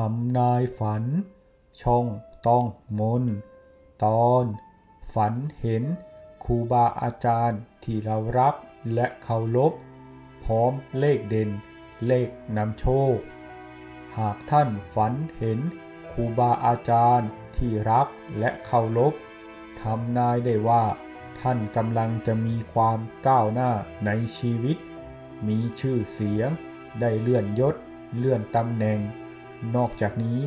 ทำนายฝัน ช่องต้องมน ตอน ฝันเห็นครูบาอาจารย์ที่เรารักและเคารพพร้อมเลขเด่น เลขนำโชค หากท่านฝันเห็นครูบาอาจารย์ที่รักและเคารพทำนายได้ว่า ท่านกำลังจะมีความก้าวหน้าในชีวิต มีชื่อเสียง ได้เลื่อนยศ เลื่อนตำแหน่ง นอกจากนี้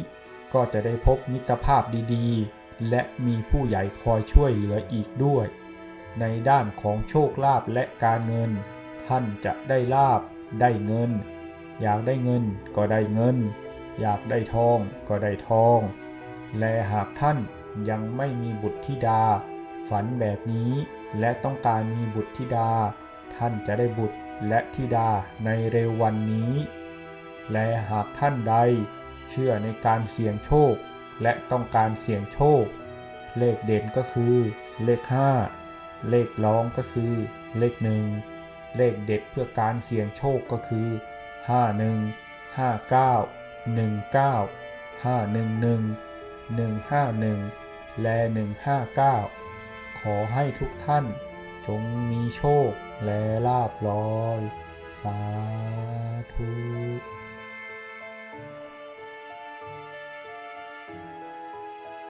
ก็จะได้พบมิตรภาพดีๆ และมีผู้ใหญ่คอยช่วยเหลืออีกด้วย ในด้านของโชคลาภและการเงิน ท่านจะได้ลาบได้เงิน อยากได้เงินก็ได้เงิน อยากได้ทองก็ได้ทอง และหากท่านยังไม่มีบุตรธิดา ฝันแบบนี้และต้องการมีบุตรธิดา ท่านจะได้บุตรและธิดาในเร็ววันนี้ และหากท่านใด เชื่อในการเสี่ยงโชค และต้องการเสี่ยงโชค เลขเด่นก็คือเลข 5 เลขร้องก็คือ เลขหนึ่งเลขเด็ดเพื่อการเสี่ยงโชคก็คือ 51 59 19 511 151 และ 159 ขอให้ทุกท่านจงมีโชคและลาบลอย สาธุ